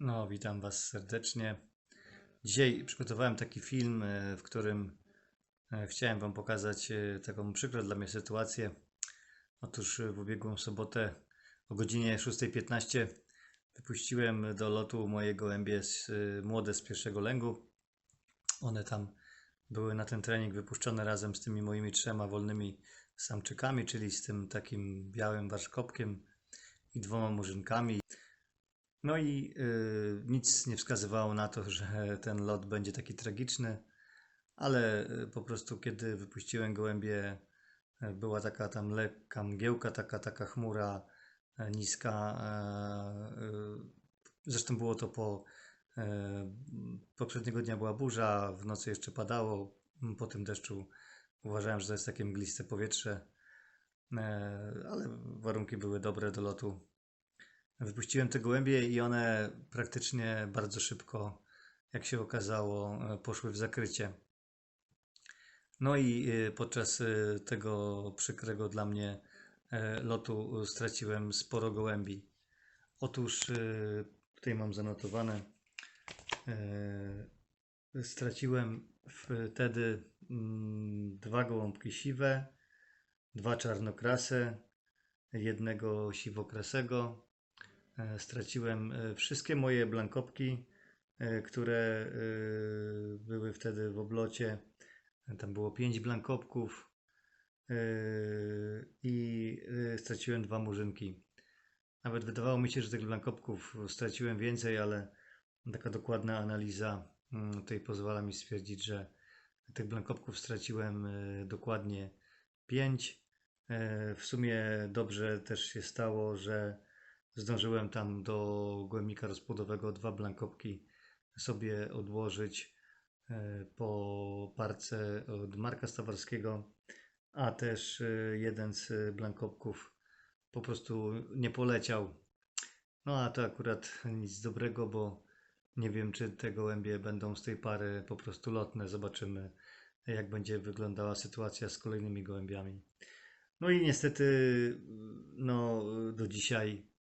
No, witam Was serdecznie. Dzisiaj przygotowałem taki film, e, w którym e, chciałem Wam pokazać e, taką przykrą dla mnie sytuację. Otóż w ubiegłą sobotę o godzinie 6.15 wypuściłem do lotu moje gołębie z, e, młode z pierwszego lęgu. One tam były na ten trening wypuszczone razem z tymi moimi trzema wolnymi samczykami, czyli z tym takim białym warszkopkiem i dwoma murzynkami. No i y, nic nie wskazywało na to, że ten lot będzie taki tragiczny, ale y, po prostu kiedy wypuściłem gołębie, y, była taka tam lekka mgiełka, taka, taka chmura niska. Zresztą było to po poprzedniego dnia była burza, w nocy jeszcze padało. Po tym deszczu uważałem, że to jest takie mgliste powietrze, ale warunki były dobre do lotu. Wypuściłem te gołębie i one praktycznie bardzo szybko, jak się okazało, e, poszły w zakrycie. No i e, podczas e, tego przykrego dla mnie lotu straciłem sporo gołębi. Otóż tutaj mam zanotowane, straciłem wtedy mm, dwa gołąbki siwe, dwa czarnokrase, jednego siwokrasego. E, Straciłem e, wszystkie moje blankopki, e, które były wtedy w oblocie. Tam było pięć blankopków i straciłem dwa murzynki. Nawet wydawało mi się, że tych blankopków straciłem więcej, ale taka dokładna analiza mm, tutaj pozwala mi stwierdzić, że tych blankopków straciłem dokładnie pięć. E, W sumie dobrze też się stało, że Zdążyłem tam do gołębnika rozpłodowego dwa blankopki sobie odłożyć e, po parce od Marka Stawarskiego, a też e, jeden z blankopków po prostu nie poleciał. No a to akurat nic dobrego, bo nie wiem, czy te gołębie będą z tej pary po prostu lotne. Zobaczymy, jak będzie wyglądała sytuacja z kolejnymi gołębiami. No i niestety, no do dzisiaj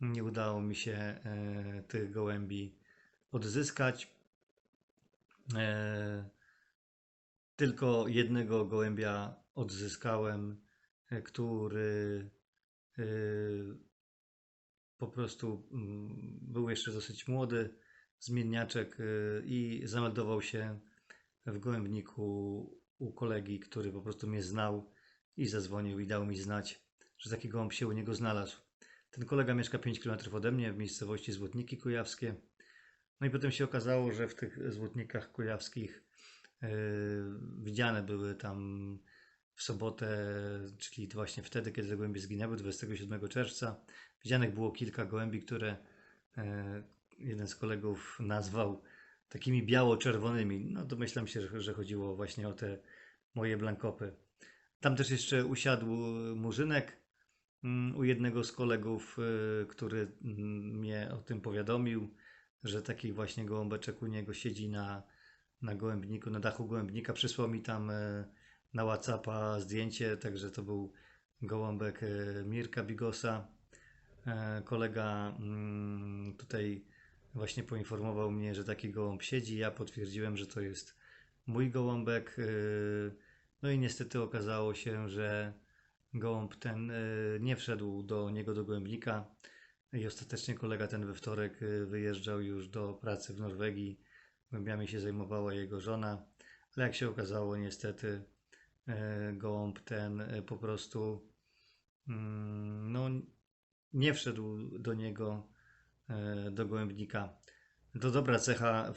nie udało mi się e, tych gołębi odzyskać. E, tylko jednego gołębia odzyskałem, e, który po prostu mm, był jeszcze dosyć młody, zmienniaczek i zameldował się w gołębniku u kolegi, który po prostu mnie znał i zadzwonił i dał mi znać, że taki gołąb się u niego znalazł. Ten kolega mieszka 5 km ode mnie w miejscowości Złotniki Kujawskie. No i potem się okazało, że w tych Złotnikach Kujawskich yy, widziane były tam w sobotę, czyli właśnie wtedy, kiedy gołębie zginęły, 27 czerwca. Widzianych było kilka gołębi, które yy, jeden z kolegów nazwał takimi biało-czerwonymi. No domyślam się, że, chodziło właśnie o te moje blankopy. Tam też jeszcze usiadł murzynek u jednego z kolegów, y, który mm, mnie o tym powiadomił, że taki właśnie gołąbeczek u niego siedzi na, na gołębniku, na dachu gołębnika. Przysłał mi tam e, na Whatsappa zdjęcie, także to był gołąbek e, Mirka Bigosa. E, Kolega mm, tutaj właśnie poinformował mnie, że taki gołąb siedzi. Ja potwierdziłem, że to jest mój gołąbek. e, No i niestety okazało się, że gołąb ten e, nie wszedł do niego do gołębnika i ostatecznie kolega ten we wtorek e, wyjeżdżał już do pracy w Norwegii. Gołębiami się zajmowała jego żona, ale jak się okazało, niestety e, gołąb ten po prostu mm, no, nie wszedł do niego do gołębnika. To dobra cecha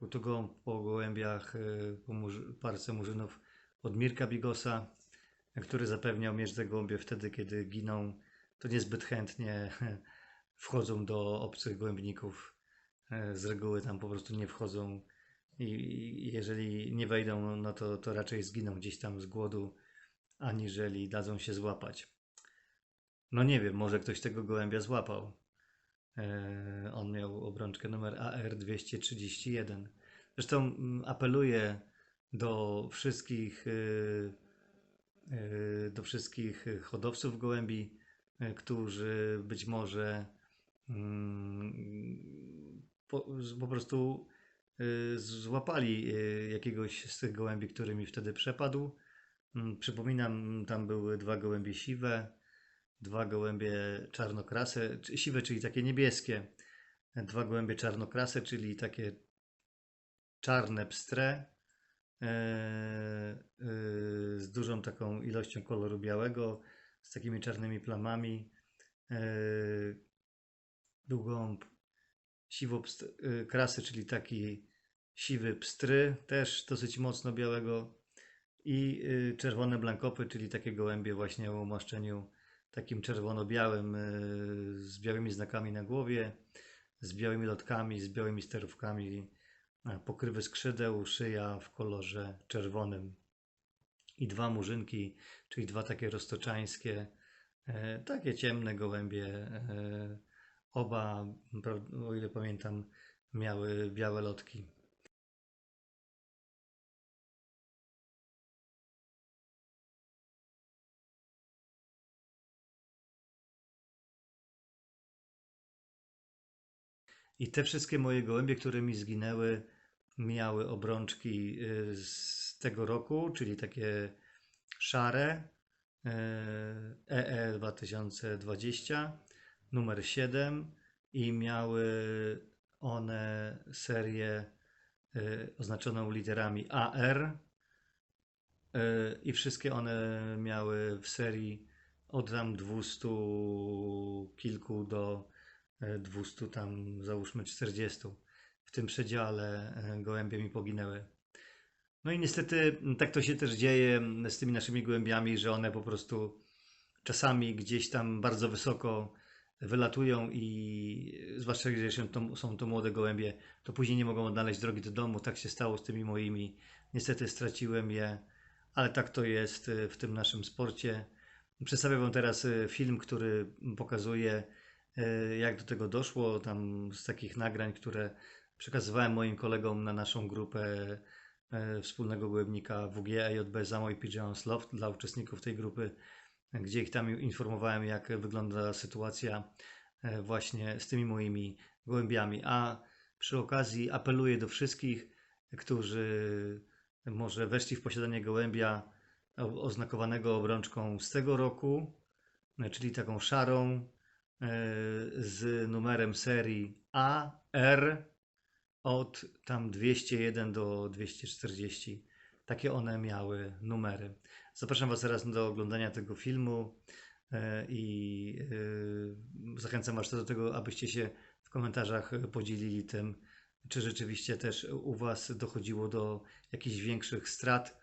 gołąb po gołębiach, y, po parce murzynów od Mirka Bigosa, który zapewniał mnie, że te gołębie wtedy, kiedy giną, to niezbyt chętnie wchodzą do obcych gołębników. E, Z reguły tam po prostu nie wchodzą i jeżeli nie wejdą, no to, to raczej zginą gdzieś tam z głodu, aniżeli dadzą się złapać. No nie wiem, może ktoś tego gołębia złapał. E, On miał obrączkę numer AR231. Zresztą mm, apeluję do wszystkich, y, y, do wszystkich hodowców gołębi, którzy być może mm, po, po prostu złapali jakiegoś z tych gołębi, który mi wtedy przepadł. Mm, Przypominam, tam były dwa gołębie siwe, dwa gołębie czarnokrase, czy- siwe, czyli takie niebieskie, dwa gołębie czarnokrase, czyli takie czarne pstre, e, e, z dużą taką ilością koloru białego, z takimi czarnymi plamami. E, Był siwo krasy, czyli taki siwy pstry, też dosyć mocno białego i czerwone blankopy, czyli takie gołębie właśnie o umaszczeniu takim czerwono-białym, y, z białymi znakami na głowie, z białymi lotkami, z białymi sterówkami, a pokrywy skrzydeł, szyja w kolorze czerwonym. I dwa murzynki, czyli dwa takie roztoczańskie, e, takie ciemne gołębie. E, oba, o ile pamiętam, miały białe lotki. I te wszystkie moje gołębie, które mi zginęły, miały obrączki y, z tego roku, czyli takie szare y, EE 2020, numer 7 i miały one serię y, oznaczoną literami AR y, i wszystkie one miały w serii od tam 200 kilku do e, 200 tam załóżmy 40. W tym przedziale e, gołębie mi poginęły. No i niestety tak to się też dzieje z tymi naszymi gołębiami, że one po prostu czasami gdzieś tam bardzo wysoko wylatują i zwłaszcza jeżeli są to, młode gołębie, to później nie mogą odnaleźć drogi do domu. Tak się stało z tymi moimi. Niestety straciłem je, ale tak to jest e, w tym naszym sporcie. Przedstawię Wam teraz e, film, który pokazuje, e, jak do tego doszło. Tam z takich nagrań, które przekazywałem moim kolegom na naszą grupę e, wspólnego gołębnika WG AJB Zamoj Pigeons Loft dla uczestników tej grupy, gdzie ich tam informowałem, jak wygląda sytuacja e, właśnie z tymi moimi gołębiami. A przy okazji apeluję do wszystkich, którzy może weszli w posiadanie gołębia oznakowanego obrączką z tego roku, e, czyli taką szarą e, z numerem serii AR od tam 201 do 240. Takie one miały numery. Zapraszam Was teraz do oglądania tego filmu e, i e, zachęcam Was do tego, abyście się w komentarzach podzielili tym, czy rzeczywiście też u Was dochodziło do jakichś większych strat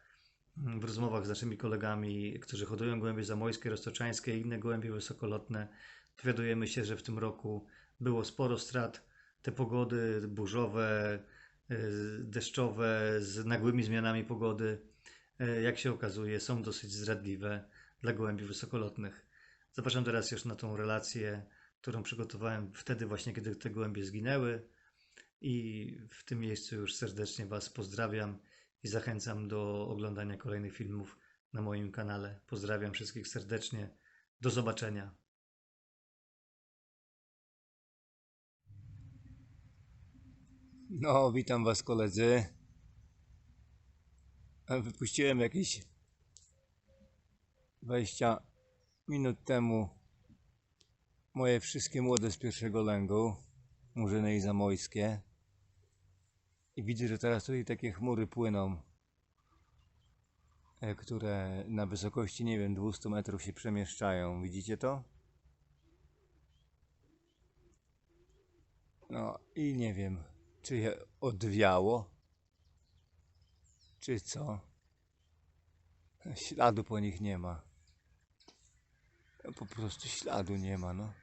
mm, w rozmowach z naszymi kolegami, którzy hodują gołębie zamojskie, roztoczańskie i inne gołębie wysokolotne. Dowiadujemy się, że w tym roku było sporo strat. Te pogody burzowe, y, deszczowe, z nagłymi zmianami pogody, y, jak się okazuje, są dosyć zdradliwe dla gołębi wysokolotnych. Zapraszam teraz już na tą relację, którą przygotowałem wtedy właśnie, kiedy te gołębie zginęły. I w tym miejscu już serdecznie Was pozdrawiam i zachęcam do oglądania kolejnych filmów na moim kanale. Pozdrawiam wszystkich serdecznie. Do zobaczenia. No, witam Was koledzy. Wypuściłem jakieś 20 minut temu moje wszystkie młode z pierwszego lęgu, murzyny i zamojskie. I widzę, że teraz tutaj takie chmury płyną, e, które na wysokości, nie wiem, 200 metrów się przemieszczają. Widzicie to? No i nie wiem, czy je odwiało, czy co. Śladu po nich nie ma. Po prostu śladu nie ma, no.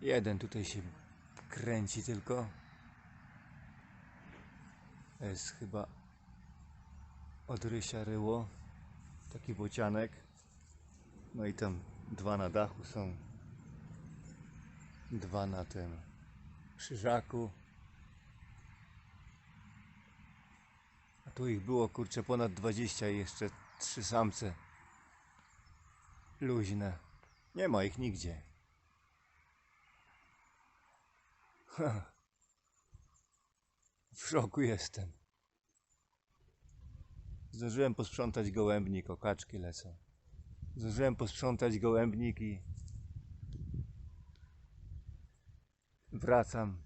Jeden tutaj się kręci tylko. Jest chyba od Rysia Ryło. Taki bocianek. No i tam dwa na dachu są. Dwa na tym krzyżaku. A tu ich było kurczę ponad 20 i jeszcze trzy samce. Luźne. Nie ma ich nigdzie. Ha. W szoku jestem. Zdążyłem posprzątać gołębnik, o kaczki lecą. Zdążyłem posprzątać gołębnik i wracam.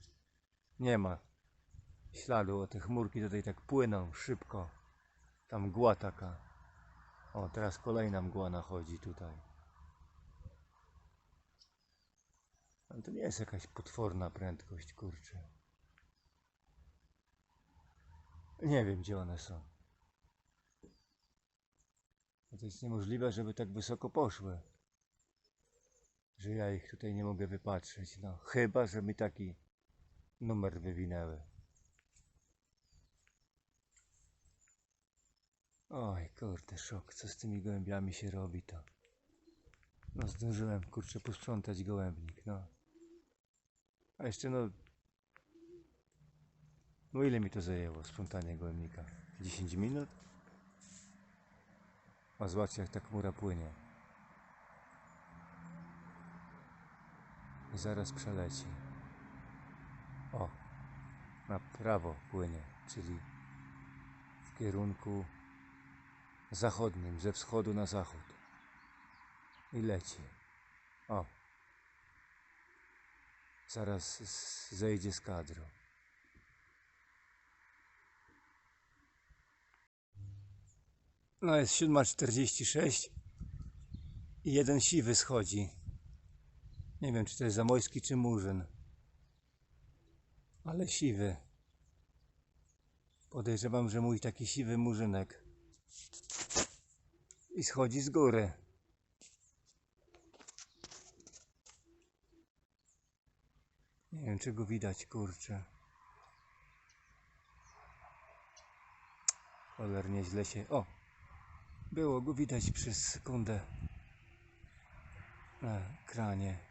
Nie ma śladu, o te chmurki tutaj tak płyną szybko. Tam mgła taka. O, teraz kolejna mgła nachodzi tutaj. Ale to nie jest jakaś potworna prędkość, kurczę. Nie wiem, gdzie one są. No To jest niemożliwe, żeby tak wysoko poszły. Że ja ich tutaj nie mogę wypatrzeć. No, chyba, że mi taki numer wywinęły. Oj, kurde, szok. Co z tymi gołębiami się robi to? No, zdążyłem, kurczę, posprzątać gołębnik, no. A jeszcze, no... No, ile mi to zajęło, sprzątanie gołębnika? 10 minut? A zobaczcie, jak ta chmura płynie. I zaraz przeleci. O, na prawo płynie, czyli w kierunku zachodnim, ze wschodu na zachód. I leci. O. Zaraz zejdzie z kadru. No jest 7.46 i jeden siwy schodzi. Nie wiem, czy to jest zamojski, czy murzyn. Ale siwy. Podejrzewam, że mój taki siwy murzynek. I schodzi z góry. Nie wiem, czy go widać, kurczę. Cholernie źle się... O! Było go widać przez sekundę. Na ekranie.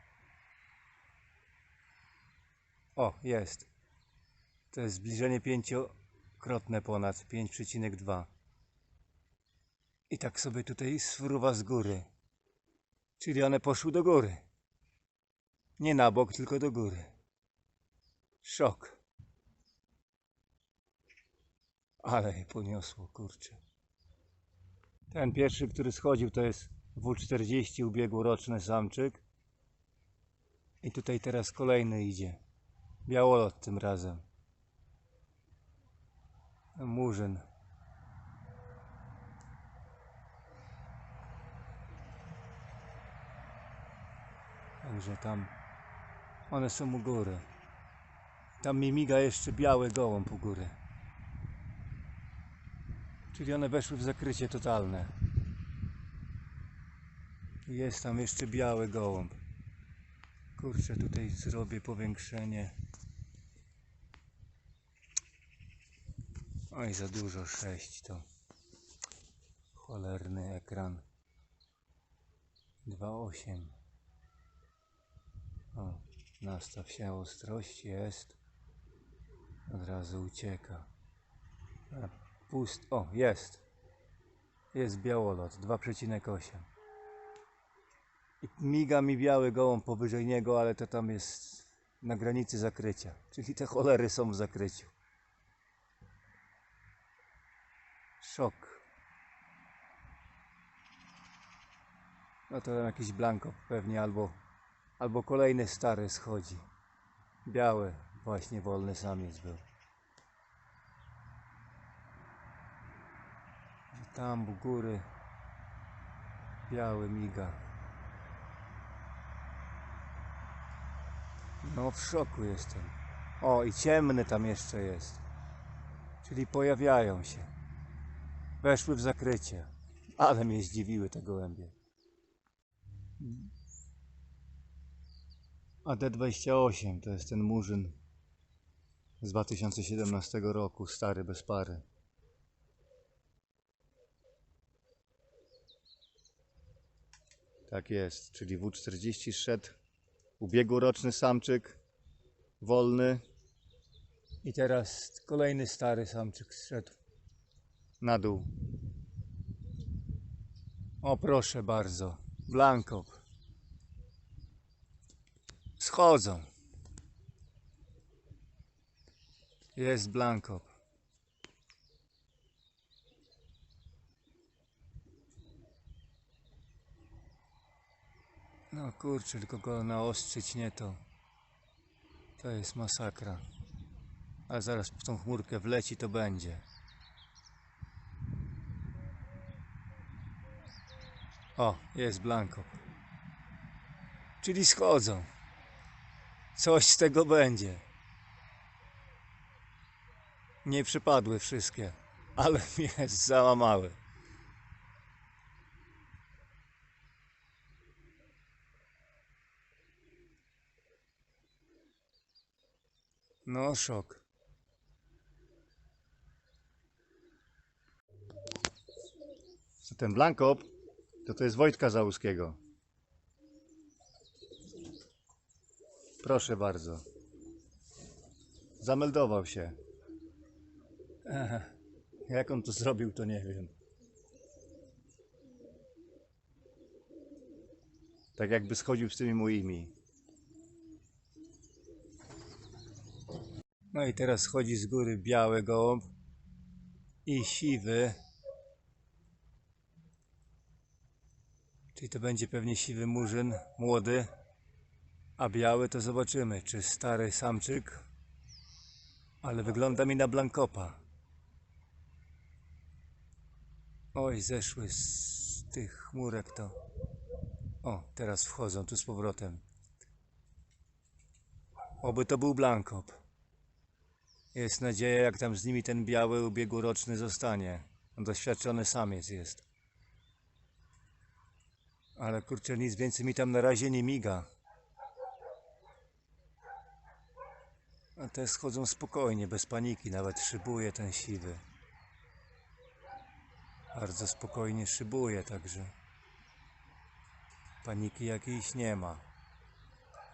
O, jest. To jest zbliżenie pięciokrotne ponad 5,2. I tak sobie tutaj sfruwa z góry. Czyli one poszły do góry. Nie na bok, tylko do góry. Szok. Ale poniosło, kurczę. Ten pierwszy, który schodził, to jest W40 ubiegłoroczny samczyk. I tutaj teraz kolejny idzie. Białolot tym razem. Murzyn. Także tam one są u góry. Tam mi miga jeszcze biały gołąb u góry. Czyli one weszły w zakrycie totalne. Jest tam jeszcze biały gołąb. Kurczę, tutaj zrobię powiększenie. Oj, za dużo 6 to. Cholerny ekran. 2.8. O, nastaw się ostrość, jest. Od razu ucieka. A, Pust, o, jest. Jest białolot, 2,8. I miga mi biały gołąb powyżej niego, ale to tam jest na granicy zakrycia. Czyli te cholery są w zakryciu. Szok. No to tam jakiś blanko pewnie albo, albo kolejny stary schodzi. Biały, właśnie wolny samiec był. Tam u góry biały miga. No w szoku jestem. O i ciemny tam jeszcze jest. Czyli pojawiają się. Weszły w zakrycie. Ale mnie zdziwiły te gołębie. A D28 to jest ten murzyn z 2017 roku, stary bez pary. Tak jest, czyli W40 szedł, ubiegłoroczny samczyk, wolny. I teraz kolejny stary samczyk zszedł na dół. O proszę bardzo, Blankop. Schodzą. Jest Blankop. No kurczę, tylko go naostrzyć nie to. To jest masakra. Ale zaraz w tą chmurkę wleci to będzie. O, jest Blanko. Czyli schodzą. Coś z tego będzie. Nie przypadły wszystkie, ale mnie załamały. No, szok. Ten Blankop, to to jest Wojtka Załuskiego. Proszę bardzo. Zameldował się. Aha. Jak on to zrobił, to nie wiem. Tak jakby schodził z tymi moimi. No i teraz schodzi z góry biały gołąb i siwy. Czyli to będzie pewnie siwy murzyn, młody. A biały to zobaczymy, czy stary samczyk. Ale wygląda mi na blankopa. Oj, zeszły z tych chmurek to. O, teraz wchodzą tu z powrotem. Oby to był blankop. Jest nadzieja, jak tam z nimi ten biały ubiegłoroczny zostanie. On doświadczony samiec jest. Ale kurczę, nic więcej mi tam na razie nie miga. A te schodzą spokojnie, bez paniki, nawet szybuje ten siwy. Bardzo spokojnie szybuje, także paniki jakiejś nie ma.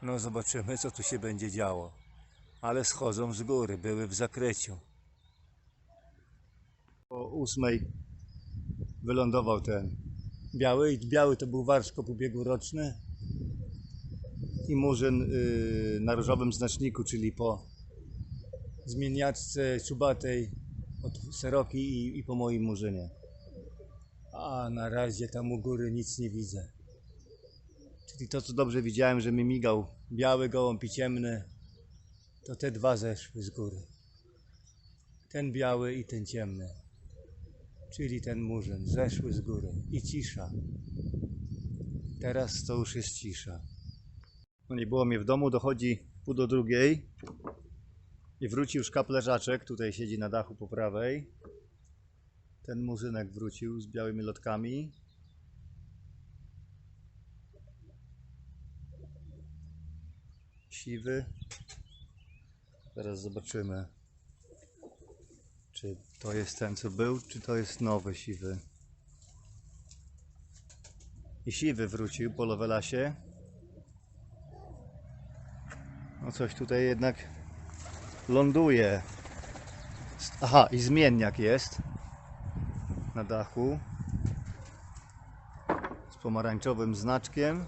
No zobaczymy, co tu się będzie działo ale schodzą z góry, były w zakryciu. O ósmej wylądował ten. Biały, biały to był warszkop ubiegłoroczny. I murzyn y, na różowym znaczniku, czyli po Zmieniaczce czubatej od Seroki i, i po moim murzynie. A na razie tam u góry nic nie widzę. Czyli to, co dobrze widziałem, że mi migał. Biały gołąb i ciemny, to te dwa zeszły z góry. Ten biały i ten ciemny. Czyli ten murzyn zeszły z góry i cisza. Teraz to już jest cisza. No nie było mnie w domu, dochodzi pół do drugiej i wrócił szkap leżaczek, tutaj siedzi na dachu po prawej. Ten murzynek wrócił z białymi lotkami. Siwy. Teraz zobaczymy, czy to jest ten, co był, czy to jest nowy siwy. I siwy wrócił po Lovelasie. No coś tutaj jednak ląduje. Aha, i zmienniak jest na dachu z pomarańczowym znaczkiem.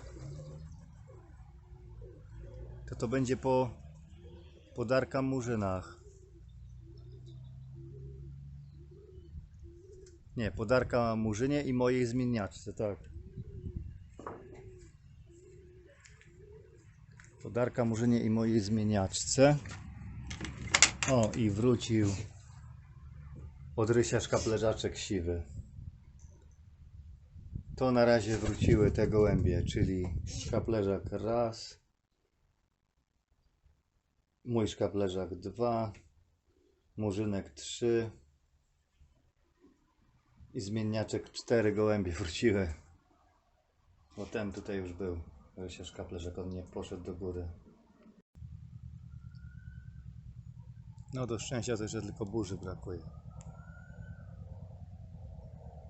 To to będzie po podarka murzynach. Nie, podarka murzynie i mojej zmienniaczce, tak. Podarka murzynie i mojej zmieniaczce. O, i wrócił od rysia szkapleżaczek siwy. To na razie wróciły te gołębie, czyli szkapleżak raz, mój szkapleżak dwa Murzynek 3 i zmienniaczek 4 gołębie wróciły. Bo ten tutaj już był. Rysia Szkaplerzek, on nie poszedł do góry. No do szczęścia to jeszcze tylko burzy brakuje.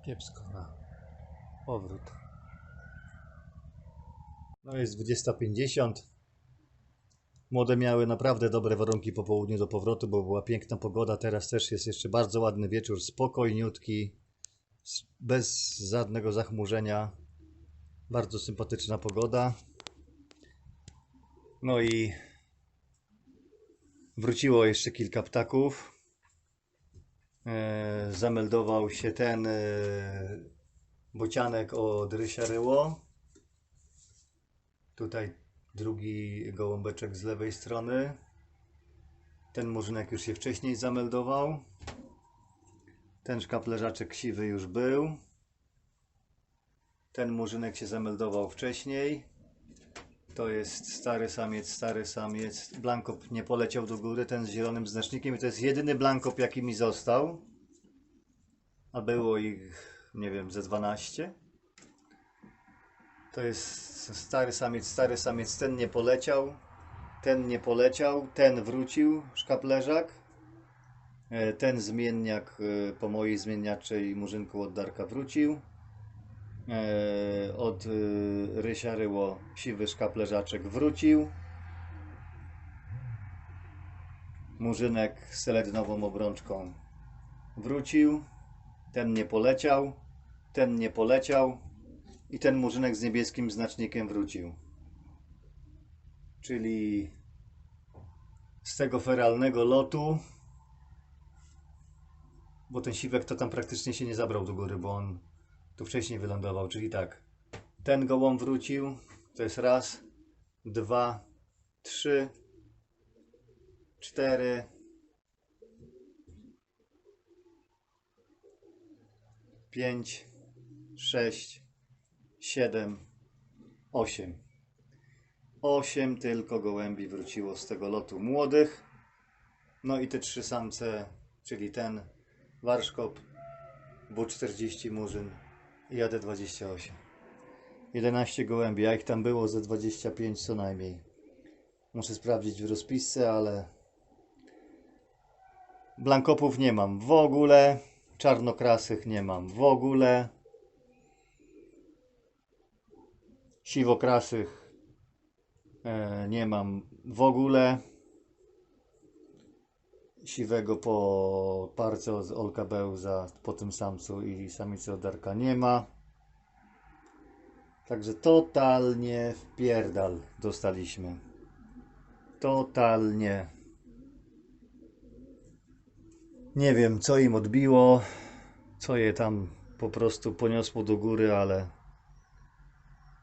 Kiepsko na powrót. No jest 20.50. Młode miały naprawdę dobre warunki po południu do powrotu, bo była piękna pogoda. Teraz też jest jeszcze bardzo ładny wieczór, spokojniutki, bez żadnego zachmurzenia. Bardzo sympatyczna pogoda. No i wróciło jeszcze kilka ptaków. E, zameldował się ten e, bocianek od Rysia Ryło. Tutaj drugi gołąbeczek z lewej strony. Ten murzynek już się wcześniej zameldował. Ten szkaplerzaczek siwy już był. Ten murzynek się zameldował wcześniej. To jest stary samiec, stary samiec. Blankop nie poleciał do góry, ten z zielonym znacznikiem. I to jest jedyny blankop, jaki mi został. A było ich, nie wiem, ze 12. To jest stary samiec, stary samiec. Ten nie poleciał. Ten nie poleciał. Ten wrócił, szkaplerzak. E, Ten zmienniak e, po mojej zmienniaczej murzynku od Darka wrócił. E, Od Rysia Ryło siwy szkaplerzaczek wrócił. Murzynek z seledynową obrączką wrócił. Ten nie poleciał. Ten nie poleciał. I ten murzynek z niebieskim znacznikiem wrócił. Czyli z tego feralnego lotu, bo ten siwek to tam praktycznie się nie zabrał do góry, bo on tu wcześniej wylądował. Czyli tak, ten gołąb wrócił, to jest raz, dwa, trzy, cztery, pięć, sześć, siedem, osiem. Osiem tylko gołębi wróciło z tego lotu młodych. No i te trzy samce, czyli ten warszkop, W40 murzyn i JD28. 11 gołębi, a ich tam było ze 25 co najmniej. Muszę sprawdzić w rozpisce, ale blankopów nie mam w ogóle, czarnokrasych nie mam w ogóle. Siwokrasych e, nie mam w ogóle. Siwego po parce z Olka Bełza po tym samcu i samicy od Darka nie ma. Także totalnie wpierdal dostaliśmy. Totalnie. Nie wiem co im odbiło, co je tam po prostu poniosło do góry, ale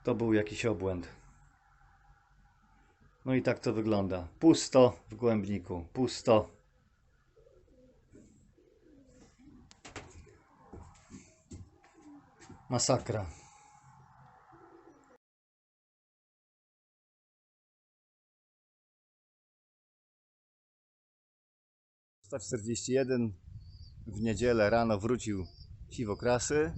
to był jakiś obłęd. No i tak to wygląda. Pusto w głębniku. Pusto. Masakra. Sta 41 w niedzielę rano wrócił siwokrasy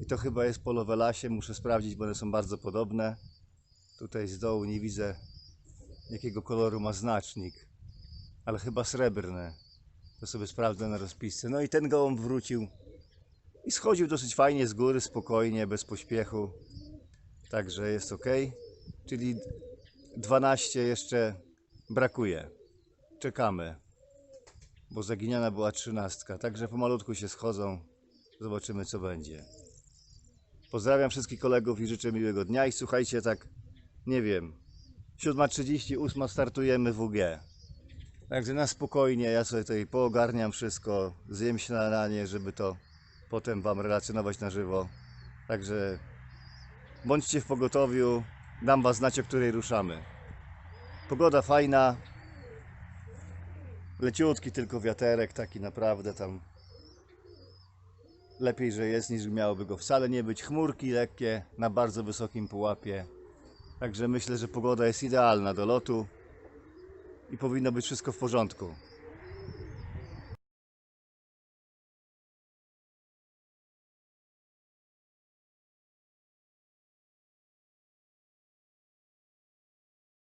i to chyba jest polowe lasie, muszę sprawdzić, bo one są bardzo podobne. Tutaj z dołu nie widzę jakiego koloru ma znacznik, ale chyba srebrny. To sobie sprawdzę na rozpisce. No i ten gołąb wrócił i schodził dosyć fajnie z góry, spokojnie, bez pośpiechu. Także jest ok. Czyli 12 jeszcze brakuje. Czekamy, bo zaginiona była 13. Także pomalutku się schodzą. Zobaczymy co będzie. Pozdrawiam wszystkich kolegów i życzę miłego dnia. I słuchajcie, tak, nie wiem, 7.30, 8 startujemy WG. Także na spokojnie, ja sobie tutaj poogarniam wszystko, zjem śniadanie, żeby to potem Wam relacjonować na żywo. Także bądźcie w pogotowiu, dam Was znać, o której ruszamy. Pogoda fajna, leciutki tylko wiaterek, taki naprawdę tam lepiej, że jest niż miałoby go wcale nie być. Chmurki lekkie na bardzo wysokim pułapie. Także myślę, że pogoda jest idealna do lotu i powinno być wszystko w porządku.